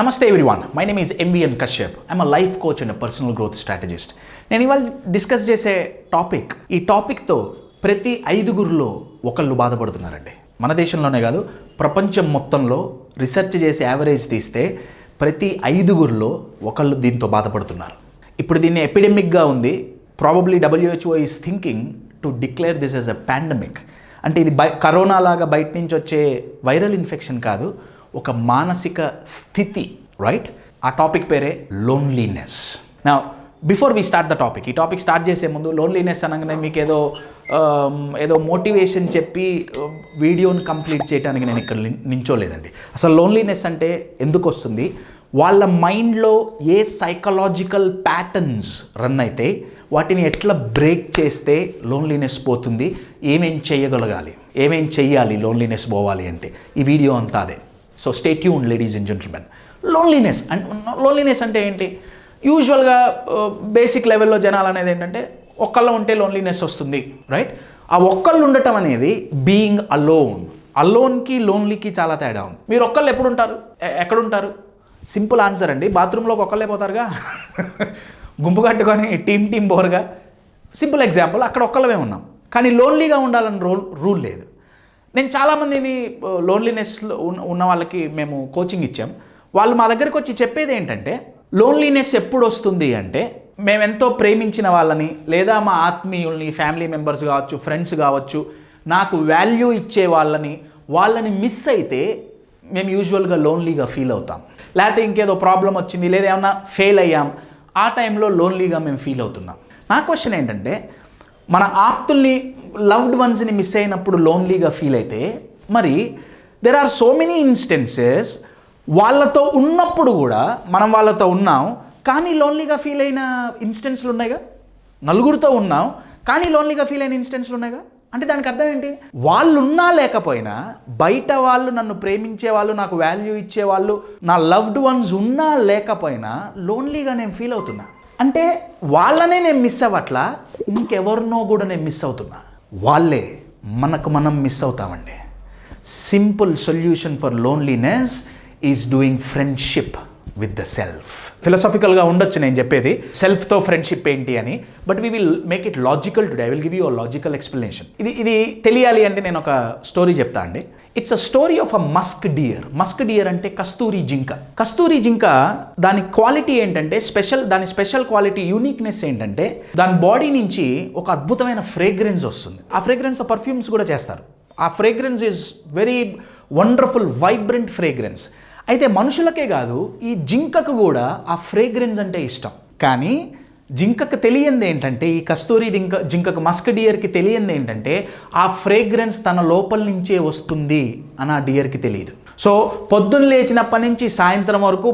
నమస్తే everyone my name is MVN Kashyap I'm a life coach and personal growth strategist నేను ఇవాళ discuss చేసే topic ఈ టాపిక్తో ప్రతి ఐదుగురిలో ఒకళ్ళు బాధపడుతున్నారండి. మన దేశంలోనే కాదు ప్రపంచం మొత్తంలో రీసెర్చ్ చేసి యావరేజ్ తీస్తే ప్రతి ఐదుగురిలో ఒకళ్ళు దీంతో బాధపడుతున్నారు. ఇప్పుడు దీన్ని ఎపిడెమిక్గా ఉంది. Probably WHO is thinking to declare this as a pandemic అంటే ఇది బై కరోనా లాగా బయట నుంచి వచ్చే వైరల్ ఇన్ఫెక్షన్ కాదు. ఒక మానసిక స్థితి రైట్ ఆ టాపిక్ పేరే లోన్లీనెస్ నా before we start the topic ఈ టాపిక్ స్టార్ట్ చేసే ముందు లోన్లీనెస్ అనగానే మీకు um, ఏదో ఏదో మోటివేషన్ చెప్పి వీడియోని కంప్లీట్ చేయడానికి నేను ఇక్కడ నించోలేదండి. అసలు లోన్లీనెస్ అంటే ఎందుకు వస్తుంది వాళ్ళ మైండ్లో ఏ సైకలాజికల్ ప్యాటర్న్స్ రన్ అయితే వాటిని ఎట్లా బ్రేక్ చేస్తే లోన్లీనెస్ పోతుంది? ఏమేం చేయగలగాలి? ఏమేం చెయ్యాలి లోన్లీనెస్ పోవాలి అంటే? ఈ వీడియో అంతా అదే. So stay tune ladies and gentlemen loneliness and loneliness అంటే ఏంటి? యూజువల్గా బేసిక్ లెవెల్లో జనాలు అనేది ఏంటంటే ఒక్కళ్ళు ఉంటే లోన్లీనెస్ వస్తుంది రైట్ ఆ ఒక్కళ్ళు ఉండటం అనేది బీయింగ్ అలోన్ అలోన్కి లోన్లీకి చాలా తేడా ఉంది. మీరు ఒక్కళ్ళు ఎప్పుడు ఉంటారు ఎక్కడుంటారు? సింపుల్ ఆన్సర్ అండి. బాత్రూంలోకి ఒక్కళ్ళే పోతారుగా? గుంపు కట్టుకొని టీమ్ టీమ్ బోర్గా? సింపుల్ ఎగ్జాంపుల్ అక్కడ ఒక్కళ్ళమే ఉన్నాం. కానీ లోన్లీగా ఉండాలని రూల్ రూల్ లేదు. నేను చాలామందిని లోన్లీనెస్లో ఉన్న ఉన్న వాళ్ళకి మేము కోచింగ్ ఇచ్చాం. వాళ్ళు మా దగ్గరికి వచ్చి చెప్పేది ఏంటంటే లోన్లీనెస్ ఎప్పుడు వస్తుంది అంటే మేమెంతో ప్రేమించిన వాళ్ళని లేదా మా ఆత్మీయుల్ని ఫ్యామిలీ మెంబర్స్ కావచ్చు ఫ్రెండ్స్ కావచ్చు నాకు వాల్యూ ఇచ్చే వాళ్ళని వాళ్ళని మిస్ అయితే మేము యూజువల్గా లోన్లీగా ఫీల్ అవుతాం. లేకపోతే ఇంకేదో ప్రాబ్లం వచ్చింది లేదా ఏమన్నా ఫెయిల్ అయ్యాం ఆ టైంలో లోన్లీగా మేము ఫీల్ అవుతున్నాం. నా క్వశ్చన్ ఏంటంటే మన ఆప్తుల్ని లవ్డ్ వన్స్ని మిస్ అయినప్పుడు లోన్లీగా ఫీల్ అయితే మరి there are so many instances వాళ్ళతో ఉన్నప్పుడు కూడా మనం వాళ్ళతో ఉన్నాం కానీ లోన్లీగా ఫీల్ అయిన ఇన్స్టెన్స్లు ఉన్నాయిగా? నలుగురితో ఉన్నాం కానీ లోన్లీగా ఫీల్ అయిన ఇన్స్టెన్స్లు ఉన్నాయిగా? అంటే దానికి అర్థం ఏంటి? వాళ్ళు ఉన్నా లేకపోయినా బయట వాళ్ళు నన్ను ప్రేమించే వాళ్ళు నాకు వాల్యూ ఇచ్చే వాళ్ళు నా లవ్డ్ వన్స్ ఉన్నా లేకపోయినా లోన్లీగా నేను ఫీల్ అవుతున్నా. అంటే వాళ్ళనే నేను మిస్ అవ్వట్లా? ఇంకెవరినో కూడా నేను మిస్ అవుతున్నా. వాళ్ళే మనకు మనం miss అవుతామండి. Simple solution for loneliness is doing friendship with the self ఫిలసాఫికల్గా ఉండొచ్చు నేను చెప్పేది. సెల్ఫ్తో ఫ్రెండ్షిప్ ఏంటి అని. But we will make it logical today I will give you logical explanation ఇది ఇది తెలియాలి అంటే నేను ఒక స్టోరీ చెప్తా అండి. It's a story of a musk deer musk deer అంటే కస్తూరి జింక. కస్తూరి జింక దాని క్వాలిటీ ఏంటంటే స్పెషల్ దాని స్పెషల్ క్వాలిటీ యూనిక్నెస్ ఏంటంటే దాని బాడీ నుంచి ఒక అద్భుతమైన ఫ్రేగ్రెన్స్ వస్తుంది. ఆ ఫ్రేగ్రెన్స్ పర్ఫ్యూమ్స్ కూడా చేస్తారు. ఆ fragrance is very wonderful vibrant fragrance అయితే మనుషులకే కాదు ఈ జింకకు కూడా ఆ ఫ్రేగ్రెన్స్ అంటే ఇష్టం. కానీ జింకకు తెలియంది ఏంటంటే ఈ కస్తూరి జింక జింకకు మస్క్ డియర్కి తెలియంది ఏంటంటే ఆ ఫ్రేగ్రెన్స్ తన లోపల నుంచే వస్తుంది అని ఆ డియర్కి తెలియదు సో పొద్దున్న లేచినప్పటి నుంచి సాయంత్రం వరకు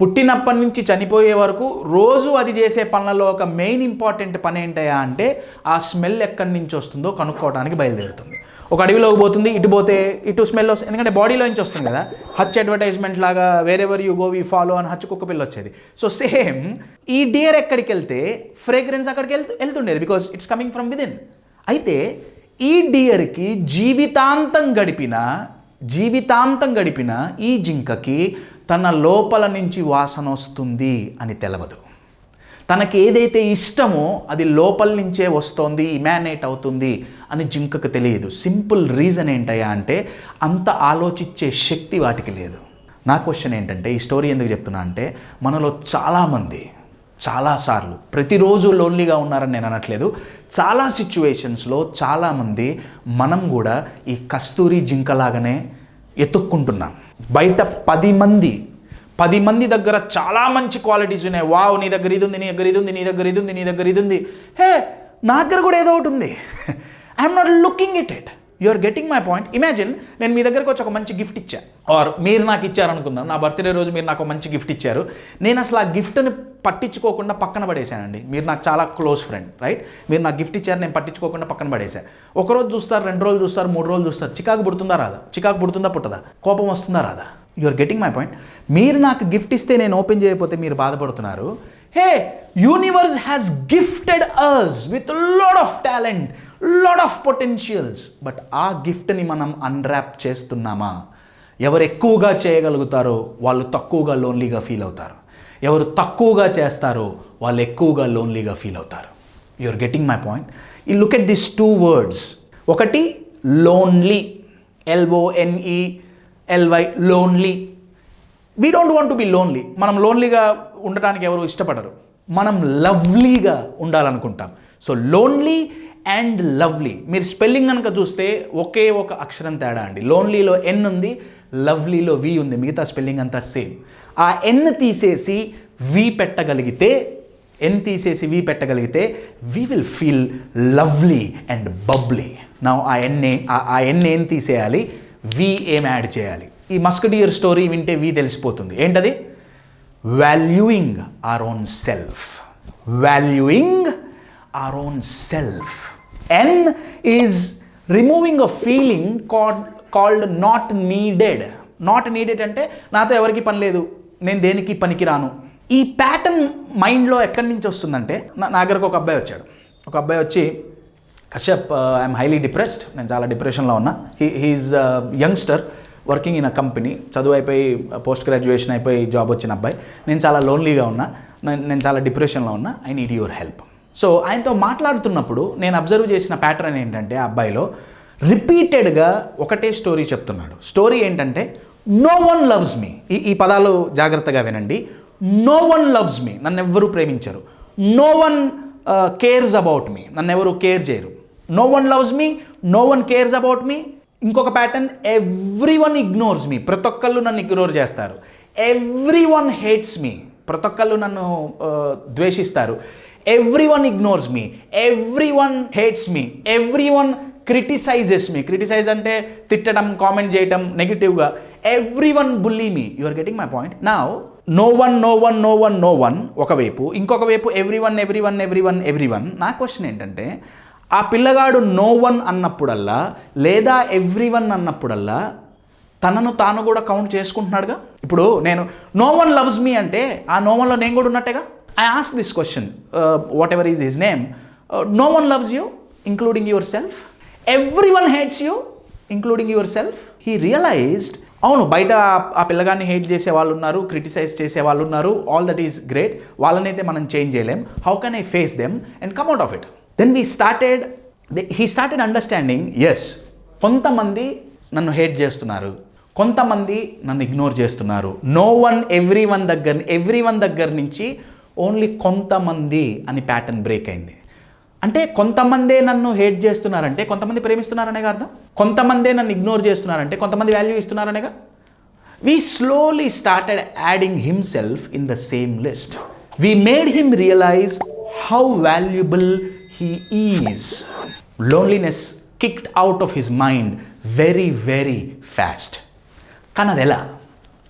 పుట్టినప్పటి నుంచి చనిపోయే వరకు రోజు అది చేసే పనులలో ఒక మెయిన్ ఇంపార్టెంట్ పని ఏంటయా అంటే ఆ స్మెల్ ఎక్కడి నుంచి వస్తుందో కనుక్కోవడానికి బయలుదేరుతుంది. ఒక అడవిలోకి పోతుంది ఇటు పోతే ఇటు స్మెల్ వస్తుంది. ఎందుకంటే బాడీలో నుంచి వస్తుంది కదా. హచ్ అడ్వర్టైజ్మెంట్ లాగా wherever you go we follow అని హచ్ కుక్క పిల్ల వచ్చేది. సో సేమ్ ఈ డియర్ ఎక్కడికి వెళ్తే ఫ్రేగ్రెన్స్ అక్కడికి వెళ్తూ వెళ్తుండేది because it's coming from within అయితే ఈ డియర్కి జీవితాంతం గడిపిన జీవితాంతం గడిపిన ఈ జింకకి తన లోపల నుంచి వాసన వస్తుంది అని తెలవదు. తనకి ఏదైతే ఇష్టమో అది లోపల నుంచే వస్తోంది ఇమానేట్ అవుతుంది అని జింకకు తెలియదు. సింపుల్ రీజన్ ఏంటయ్యా అంటే అంత ఆలోచించే శక్తి వాటికి లేదు. నా క్వశ్చన్ ఏంటంటే ఈ స్టోరీ ఎందుకు చెప్తున్నా అంటే మనలో చాలామంది చాలాసార్లు ప్రతిరోజు లోన్లీగా ఉన్నారని నేను అనట్లేదు. చాలా సిచ్యువేషన్స్లో చాలామంది మనం కూడా ఈ కస్తూరి జింకలాగానే ఎత్తుక్కుంటున్నాం. బయట పది మంది పది మంది దగ్గర చాలా మంచి క్వాలిటీస్ ఉన్నాయి. వావ్ నీ దగ్గర ఇది ఉంది నీ దగ్గర ఇది ఉంది నీ దగ్గర ఇది ఉంది నీ దగ్గర ఇది ఉంది. హే నా దగ్గర కూడా ఏదో ఒకటి ఉంది. I'm not looking it it you are getting my point imagine నేను మీ దగ్గరకు వచ్చి ఒక మంచి గిఫ్ట్ ఇచ్చా. ఆర్ మీరు నాకు ఇచ్చారనుకుందాం. నా బర్త్డే రోజు మీరు నాకు ఒక మంచి గిఫ్ట్ ఇచ్చారు. నేను అసలు ఆ గిఫ్ట్ని పట్టించుకోకుండా పక్కన పడేశానండి. మీరు నాకు చాలా క్లోజ్ ఫ్రెండ్ రైట్ మీరు నాకు గిఫ్ట్ ఇచ్చారు నేను పట్టించుకోకుండా పక్కన పడేశాను ఒక రోజు చూస్తారు రెండు రోజులు చూస్తారు మూడు రోజులు చూస్తారు. చికాకు పుడుతుందా రాదా? చికాకు పుడుతుందా పుట్టదా? కోపం వస్తుందా రాదా? You are getting my point మీరు నాకు గిఫ్ట్ ఇస్తే నేను ఓపెన్ చేయకపోతే మీరు బాధపడుతున్నారు. Hey universe has gifted us with lot of talent lot of potentials but ఆ గిఫ్ట్ని మనం అన్రాప్ చేస్తున్నామా? ఎవరు ఎక్కువగా చేయగలుగుతారో వాళ్ళు తక్కువగా లోన్లీగా ఫీల్ అవుతారు. ఎవరు తక్కువగా చేస్తారో వాళ్ళు ఎక్కువగా లోన్లీగా ఫీల్ అవుతారు. యూఆర్ గెటింగ్ మై పాయింట్ ఈ look at this two words ఒకటి lonely L O N E L Y lonely we don't want to be lonely మనం లోన్లీగా ఉండటానికి ఎవరు ఇష్టపడరు. మనం లవ్లీగా ఉండాలనుకుంటాం. సో లోన్లీ అండ్ లవ్లీ మీరు స్పెల్లింగ్ కనుక చూస్తే ఒకే ఒక అక్షరం తేడా అండి. లోన్లీలో ఎన్ ఉంది లవ్లీలో వి ఉంది. మిగతా స్పెల్లింగ్ అంతా సేమ్. ఆ ఎన్ తీసేసి వి పెట్టగలిగితే ఎన్ తీసేసి V పెట్టగలిగితే we will feel lovely and bubbly నా ఆ ఎన్ఏ ఆ ఎన్ ఏం తీసేయాలి? వి ఏం యాడ్ చేయాలి? ఈ మస్కడియర్ స్టోరీ వింటే వి తెలిసిపోతుంది. ఏంటది? Valuing our own self valuing our own self N is removing a feeling called called not needed not needed అంటే నాతో ఎవరికి పని లేదు నేను దేనికి పనికిరాను. ఈ ప్యాటర్న్ మైండ్లో ఎక్కడి నుంచి వస్తుందంటే నా నా దగ్గరకు ఒక అబ్బాయి వచ్చాడు. ఒక అబ్బాయి వచ్చి కశ్యప్ ఐఎమ్ హైలీ డిప్రెస్డ్ నేను చాలా డిప్రెషన్లో ఉన్నా. He he's youngster working in a company చదువు అయిపోయి uh, పోస్ట్ గ్రాడ్యుయేషన్ అయిపోయి జాబ్ వచ్చిన అబ్బాయి. నేను చాలా లోన్లీగా ఉన్నా. నేను నేను చాలా డిప్రెషన్లో ఉన్నా. I need your help so ఆయనతో మాట్లాడుతున్నప్పుడు నేను అబ్జర్వ్ చేసిన ప్యాటర్న్ ఏంటంటే ఆ అబ్బాయిలో రిపీటెడ్గా ఒకటే స్టోరీ చెప్తున్నాడు. స్టోరీ ఏంటంటే నో వన్ లవ్స్ మీ ఈ ఈ పదాలు జాగ్రత్తగా వినండి. నో వన్ లవ్స్ మీ నన్ను ఎవ్వరూ ప్రేమించరు. No one cares about me నన్ను ఎవరు కేర్ చేయరు. No one loves me no one cares about me ఇంకొక pattern every one ignores me ప్రతి ఒక్కళ్ళు నన్ను ఇగ్నోర్ చేస్తారు. ఎవ్రీ వన్ హేట్స్ మీ ప్రతి ఒక్కళ్ళు నన్ను uh, ద్వేషిస్తారు. Everyone ignores me everyone hates me everyone criticizes me criticize అంటే తిట్టడం కామెంట్ చేయటం నెగిటివ్గా everyone bully me you are getting my point నా no one no one no one no one ఒకవైపు ఇంకొక వైపు every one every one every one every one నా question ఏంటంటే ఆ పిల్లగాడు నో వన్ అన్నప్పుడల్లా లేదా ఎవ్రీ వన్ అన్నప్పుడల్లా తనను తాను కూడా కౌంట్ చేసుకుంటున్నాడుగా? ఇప్పుడు నేను నో వన్ లవ్స్ మీ అంటే ఆ నో వన్లో నేను కూడా ఉన్నట్టేగా? I ask this question whatever is his name no one loves you including yourself everyone hates you including yourself he realized అవును బయట ఆ- ఆ పిల్లగాన్ని హేట్ చేసే వాళ్ళు ఉన్నారు క్రిటిసైజ్ చేసే వాళ్ళు ఉన్నారు ఆల్ దట్ ఈస్ గ్రేట్ వాళ్ళనైతే మనం చేంజ్ చేయలేం. How can I face them and come out of it then we started he started understanding as కొంతమంది నన్ను హేట్ చేస్తున్నారు. కొంతమంది నన్ను ఇగ్నోర్ చేస్తున్నారు. నో వన్ ఎవ్రీ వన్ దగ్గర ఎవ్రీ వన్ దగ్గర నుంచి ఓన్లీ కొంతమంది అని ప్యాటర్న్ బ్రేక్ అయింది. అంటే కొంతమందే నన్ను హేట్ చేస్తున్నారంటే కొంతమంది ప్రేమిస్తున్నారనేగా అర్థం? కొంతమందే నన్ను ఇగ్నోర్ చేస్తున్నారంటే కొంతమంది value ఇస్తున్నారనేగా we slowly started adding himself in the same list we made him realize how valuable he is loneliness kicked out of his mind very very fast కానీ అది ఎలా?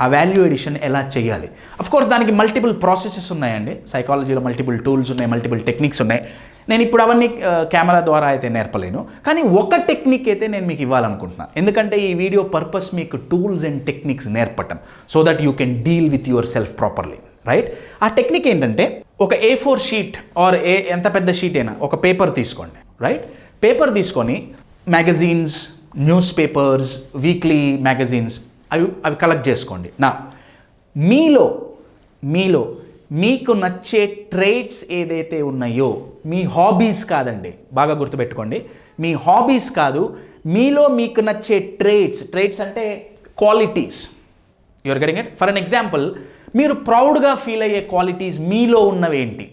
ఆ వాల్యూ ఎడిషన్ ఎలా చేయాలి? కోర్స్ దానికి multiple processes ఉన్నాయండి. సైకాలజీలో multiple tools ఉన్నాయి మల్టిపుల్ టెక్నిక్స్ ఉన్నాయి. నేను ఇప్పుడు అవన్నీ కెమెరా ద్వారా అయితే నేర్పలేను. కానీ ఒక టెక్నిక్ అయితే నేను మీకు ఇవ్వాలనుకుంటున్నాను ఎందుకంటే ఈ వీడియో పర్పస్ మీకు tools and techniques నేర్పటం so that you can deal with yourself properly right ఆ టెక్నిక్ ఏంటంటే ఒక A four sheet or A ఎంత పెద్ద షీట్ అయినా ఒక పేపర్ తీసుకోండి రైట్ పేపర్ తీసుకొని magazines news papers weekly magazines అవి అవి కలెక్ట్ చేసుకోండి. నా మీలో మీలో మీకు నచ్చే ట్రేట్స్ ఏదైతే ఉన్నాయో మీ హాబీస్ కాదండి బాగా గుర్తుపెట్టుకోండి. మీ హాబీస్ కాదు మీలో మీకు నచ్చే ట్రేట్స్ ట్రేట్స్ అంటే qualities your getting it for an example మీరు ప్రౌడ్గా ఫీల్ అయ్యే క్వాలిటీస్ మీలో ఉన్నవి ఏంటి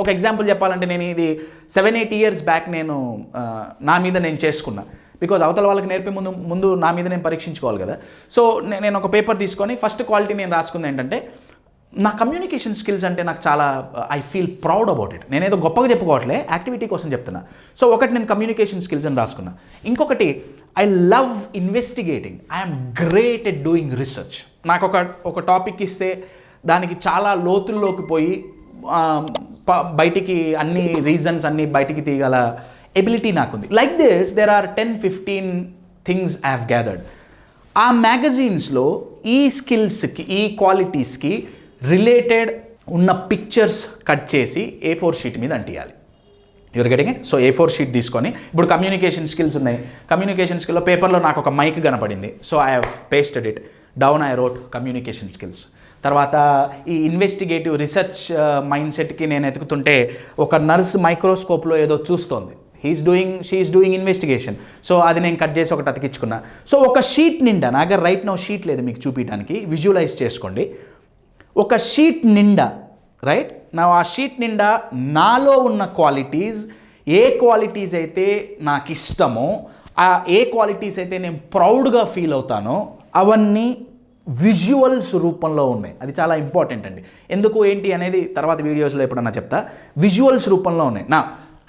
ఒక ఎగ్జాంపుల్ చెప్పాలంటే నేను ఇది సెవెన్ ఎయిట్ ఇయర్స్ బ్యాక్ నేను నా మీద నేను చేసుకున్నా. బికాజ్ అవతల వాళ్ళకి నేర్పే ముందు ముందు నా మీద నేను పరీక్షించుకోవాలి కదా. సో నే- నేను ఒక పేపర్ తీసుకొని ఫస్ట్ క్వాలిటీ నేను రాసుకుంది ఏంటంటే నా కమ్యూనికేషన్ స్కిల్స్ అంటే నాకు చాలా I feel proud about it నేనేదో గొప్పగా చెప్పుకోవట్లే యాక్టివిటీ కోసం చెప్తున్నా. సో ఒకటి నేను కమ్యూనికేషన్ స్కిల్స్ అని రాసుకున్నా. ఇంకొకటి I love investigating I'm great at doing research నాకు ఒక ఒక టాపిక్ ఇస్తే దానికి చాలా లోతుల్లోకి పోయి బయటికి అన్ని రీజన్స్ అన్ని బయటికి తీయగల ఎబిలిటీ నాకుంది. Like this there are ten fifteen things I have gathered ఆ మ్యాగజైన్స్లో ఈ స్కిల్స్కి ఈ క్వాలిటీస్కి రిలేటెడ్ ఉన్న పిక్చర్స్ కట్ చేసి ఏ ఫోర్ షీట్ మీద అంటియాలి. Your getting it so A four sheet తీసుకొని ఇప్పుడు కమ్యూనికేషన్ స్కిల్స్ ఉన్నాయి. కమ్యూనికేషన్ స్కిల్లో పేపర్లో నాకు ఒక మైక్ కనపడింది. So I have pasted it down I wrote communication skills తర్వాత ఈ ఇన్వెస్టిగేటివ్ రీసెర్చ్ మైండ్ సెట్కి నేను ఎతుకుతుంటే ఒక నర్స్ మైక్రోస్కోప్లో ఏదో చూస్తోంది. He's doing she's doing investigation so అది నేను కట్ చేసి ఒకటి అతికించుకున్నా. సో ఒక షీట్ నిండా నా దగ్గర రైట్ నో షీట్ లేదు మీకు చూపించడానికి విజువలైజ్ చేసుకోండి. ఒక షీట్ నిండా రైట్ నా ఆ షీట్ నిండా నాలో ఉన్న క్వాలిటీస్ ఏ క్వాలిటీస్ అయితే నాకు ఇష్టమో ఆ ఏ క్వాలిటీస్ అయితే నేను ప్రౌడ్గా ఫీల్ అవుతానో అవన్నీ విజువల్స్ రూపంలో ఉన్నాయి. అది చాలా ఇంపార్టెంట్ అండి. ఎందుకు ఏంటి అనేది తర్వాత వీడియోస్లో ఎప్పుడన్నా చెప్తా. విజువల్స్ రూపంలో ఉన్నాయి. నా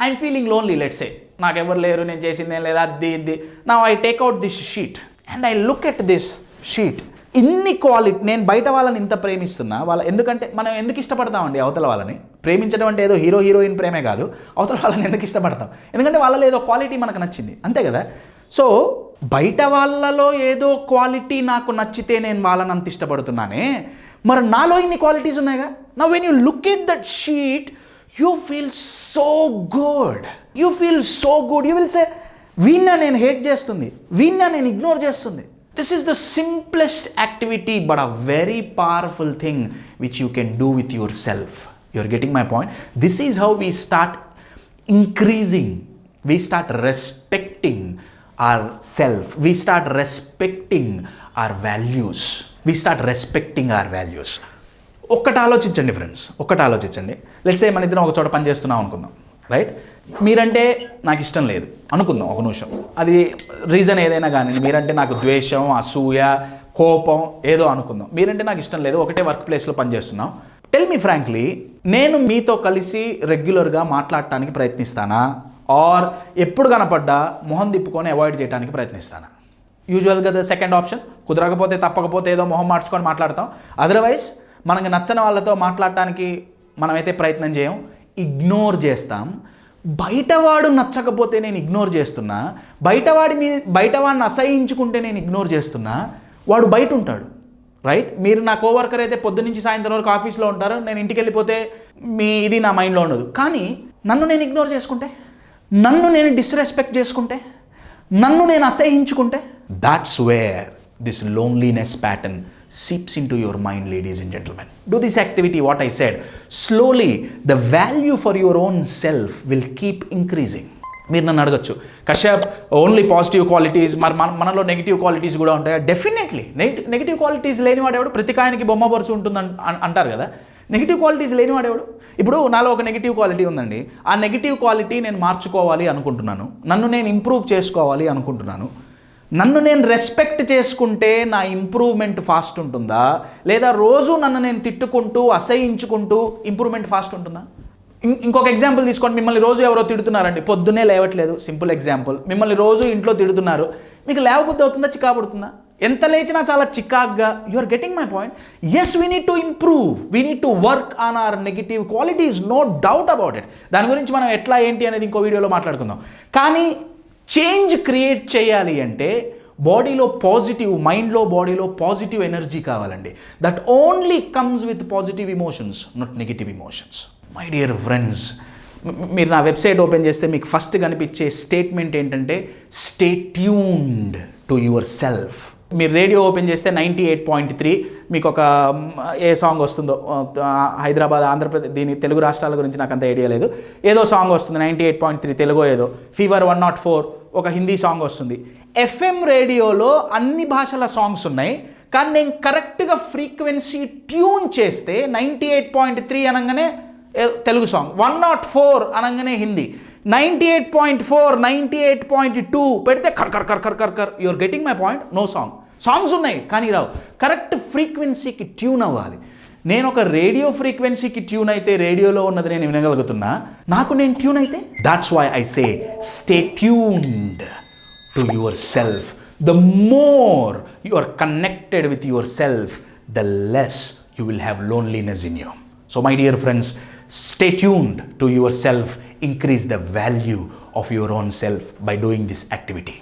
ఐఎమ్ ఫీలింగ్ లోన్లీ లెట్సే నాకు ఎవరు లేరు నేను చేసిందేం లేదా అది ఇది. నా I take out this sheet and I look at this sheet ఇన్ని క్వాలిటీ నేను బయట వాళ్ళని ఇంత ప్రేమిస్తున్నా వాళ్ళ ఎందుకంటే మనం ఎందుకు ఇష్టపడతామండి అవతల వాళ్ళని? ప్రేమించడం అంటే ఏదో హీరో హీరోయిన్ ప్రేమే కాదు. అవతల వాళ్ళని ఎందుకు ఇష్టపడతాం? ఎందుకంటే వాళ్ళలో ఏదో క్వాలిటీ మనకు నచ్చింది. అంతే కదా? సో బయట వాళ్ళలో ఏదో క్వాలిటీ నాకు నచ్చితే నేను వాళ్ళని అంత ఇష్టపడుతున్నానే. మరి నాలో ఇన్ని క్వాలిటీస్ ఉన్నాయిగా? నా when you look at that sheet you feel so good you feel so good you will say వీణ్ణ నేను హేట్ చేస్తుంది. వీణ్ణ నేను ఇగ్నోర్ చేస్తుంది. This is the simplest activity but a very powerful thing which you can do with yourself you're getting my point this is how we start increasing we start respecting our self we start respecting our values we start respecting our values ఒక్కటి ఆలోచించండి friends ఒక్కటి ఆలోచించండి. Let's say మన ఇద్దరం ఒక చోట పని చేస్తున్నాం అనుకుందాం. రైట్ మీరంటే నాకు ఇష్టం లేదు. అనుకుందాం ఒక నిమిషం. అది రీజన్ ఏదైనా కానీ మీరంటే నాకు ద్వేషం అసూయ కోపం ఏదో అనుకుందాం. మీరంటే నాకు ఇష్టం లేదు ఒకటే వర్క్ ప్లేస్లో పనిచేస్తున్నాం టెల్ మీ ఫ్రాంక్లీ నేను మీతో కలిసి రెగ్యులర్గా మాట్లాడటానికి ప్రయత్నిస్తానా? ఆర్ ఎప్పుడు కనపడ్డా మొహం తిప్పుకొని అవాయిడ్ చేయడానికి ప్రయత్నిస్తాను? యూజువల్గా ద సెకండ్ ఆప్షన్ కుదరకపోతే తప్పకపోతే ఏదో మొహం మార్చుకొని మాట్లాడతాం. అదర్వైజ్ మనకు నచ్చని వాళ్ళతో మాట్లాడటానికి మనమైతే ప్రయత్నం చేయం ఇగ్నోర్ చేస్తాం. బయటవాడు నచ్చకపోతే నేను ఇగ్నోర్ చేస్తున్నా బయటవాడి మీ బయటవాడిని అసహించుకుంటే నేను ఇగ్నోర్ చేస్తున్నా వాడు బయట ఉంటాడు రైట్? మీరు నా కోవర్కర్ అయితే పొద్దు నుంచి సాయంత్రం వరకు ఆఫీస్లో ఉంటారు నేను ఇంటికి వెళ్ళిపోతే మీ ఇది నా మైండ్లో ఉండదు. కానీ నన్ను నేను ఇగ్నోర్ చేసుకుంటే నన్ను నేను డిస్రెస్పెక్ట్ చేసుకుంటే నన్ను నేను అసహించుకుంటే that's where this loneliness pattern seeps into your mind ladies and gentlemen do this activity what I said slowly the value for your own self will keep increasing మీరు నన్ను అడగచ్చు కశ్యప్ ఓన్లీ పాజిటివ్ క్వాలిటీస్ మరి మన మనలో negative qualities కూడా ఉంటాయా? Definitely negative negative qualities లేనివాడు ఎవడు? ప్రతి కాయనికి బొమ్మ పరుచు ఉంటుంది అంటారు కదా. నెగిటివ్ క్వాలిటీస్ లేనివాడు ఎవడు? ఇప్పుడు నాలో ఒక నెగిటివ్ క్వాలిటీ ఉందండి. ఆ నెగిటివ్ క్వాలిటీ నేను మార్చుకోవాలి అనుకుంటున్నాను. నన్ను నేను ఇంప్రూవ్ చేసుకోవాలి అనుకుంటున్నాను. నన్ను నేను రెస్పెక్ట్ చేసుకుంటే నా ఇంప్రూవ్మెంట్ ఫాస్ట్ ఉంటుందా? లేదా రోజు నన్ను నేను తిట్టుకుంటూ అసహించుకుంటూ ఇంప్రూవ్మెంట్ ఫాస్ట్ ఉంటుందా? ఇంకొక ఎగ్జాంపుల్ తీసుకోండి. మిమ్మల్ని రోజు ఎవరో తిడుతున్నారండి. పొద్దున్నే లేవట్లేదు. సింపుల్ ఎగ్జాంపుల్ మిమ్మల్ని రోజు ఇంట్లో తిడుతున్నారు. మీకు లేవబుద్ధి అవుతుందా చికాపడుతుందా ఎంత లేచినా చాలా చికాగ్గా. You are getting my point yes we need to improve we need to work on our negative qualities no doubt about it దాని గురించి మనం ఎట్లా ఏంటి అనేది ఇంకో వీడియోలో మాట్లాడుకుందాం. కానీ చేంజ్ క్రియేట్ చేయాలి అంటే బాడీలో పాజిటివ్ మైండ్లో బాడీలో పాజిటివ్ ఎనర్జీ కావాలండి. That only comes with positive emotions not negative emotions my dear friends మీరు నా వెబ్సైట్ ఓపెన్ చేస్తే మీకు ఫస్ట్ కనిపించే స్టేట్మెంట్ ఏంటంటే stay tuned to yourself మీరు రేడియో ఓపెన్ చేస్తే నైంటీ ఎయిట్ పాయింట్ త్రీ మీకు ఒక ఏ సాంగ్ వస్తుందో హైదరాబాద్ ఆంధ్రప్రదేశ్ దీని తెలుగు రాష్ట్రాల గురించి నాకు అంత ఐడియా లేదు. ఏదో సాంగ్ వస్తుంది ninety eight point three Telugu ఏదో. ఫీవర్ వన్ నాట్ ఫోర్ ఒక హిందీ సాంగ్ వస్తుంది. ఎఫ్ఎం రేడియోలో అన్ని భాషల సాంగ్స్ ఉన్నాయి. కానీ నేను కరెక్ట్గా ఫ్రీక్వెన్సీ ట్యూన్ చేస్తే నైంటీ ఎయిట్ పాయింట్ త్రీ అనగానే Telugu song. One nought four అనగానే Hindi. Ninety eight point four ninety eight point two పెడితే కర్ కర్ కర్ కర్ కర్ కర్. Your getting my point no song songs ఉన్నాయి కానీ రావు. కరెక్ట్ ఫ్రీక్వెన్సీకి ట్యూన్ అవ్వాలి. నేను ఒక రేడియో ఫ్రీక్వెన్సీకి ట్యూన్ అయితే రేడియోలో ఉన్నది నేను వినగలుగుతున్నా. నాకు నేను ట్యూన్ అయితే? That's why I say stay tuned to yourself the more you are connected with yourself the less you will have loneliness in you so my dear friends stay tuned to yourself increase the value of your own self by doing this activity